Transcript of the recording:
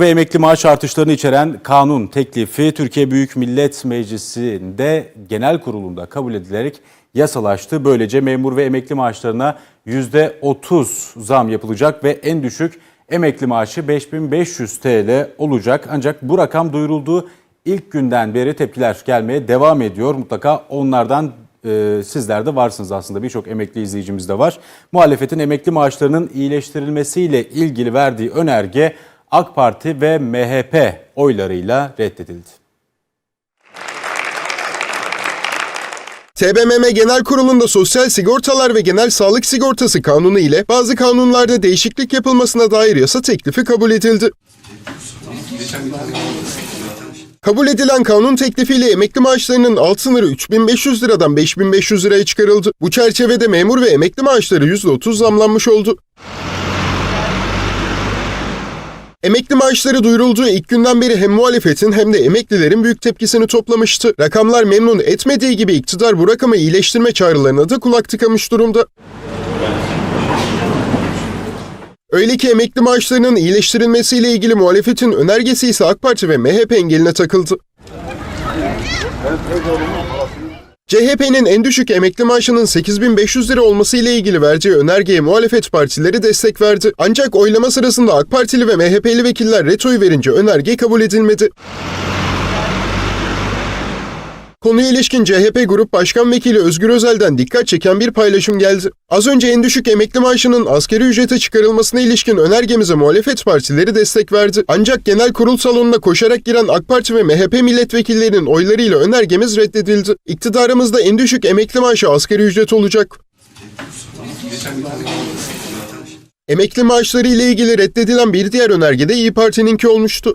ve emekli maaş artışlarını içeren kanun teklifi Türkiye Büyük Millet Meclisi'nde genel kurulunda kabul edilerek yasalaştı. Böylece memur ve emekli maaşlarına %30 zam yapılacak ve en düşük emekli maaşı 5500 TL olacak. Ancak bu rakam duyurulduğu ilk günden beri tepkiler gelmeye devam ediyor. Mutlaka onlardan e, sizler de varsınız aslında birçok emekli izleyicimiz de var. Muhalefetin emekli maaşlarının iyileştirilmesiyle ilgili verdiği önerge AK Parti ve MHP oylarıyla reddedildi. TBMM Genel Kurulu'nda Sosyal Sigortalar ve Genel Sağlık Sigortası Kanunu ile bazı kanunlarda değişiklik yapılmasına dair yasa teklifi kabul edildi. Kabul edilen kanun teklifiyle emekli maaşlarının alt sınırı 3500 liradan 5500 liraya çıkarıldı. Bu çerçevede memur ve emekli maaşları %30 zamlanmış oldu. Emekli maaşları duyurulduğu ilk günden beri hem muhalefetin hem de emeklilerin büyük tepkisini toplamıştı. Rakamlar memnun etmediği gibi iktidar bu rakamı iyileştirme çağrılarına da kulak tıkamış durumda. Öyle ki emekli maaşlarının iyileştirilmesiyle ilgili muhalefetin önergesi ise AK Parti ve MHP engeline takıldı. CHP'nin en düşük emekli maaşının 8500 lira olması ile ilgili verdiği önergeye muhalefet partileri destek verdi. Ancak oylama sırasında AK Partili ve MHP'li vekiller retoyu verince önerge kabul edilmedi. Konuya ilişkin CHP Grup Başkan Vekili Özgür Özel'den dikkat çeken bir paylaşım geldi. Az önce en düşük emekli maaşının askeri ücrete çıkarılmasına ilişkin önergemize muhalefet partileri destek verdi. Ancak genel kurul salonuna koşarak giren AK Parti ve MHP milletvekillerinin oylarıyla önergemiz reddedildi. İktidarımızda en düşük emekli maaşı asgari ücret olacak. Emekli maaşları ile ilgili reddedilen bir diğer önerge de İyi Parti'ninki olmuştu.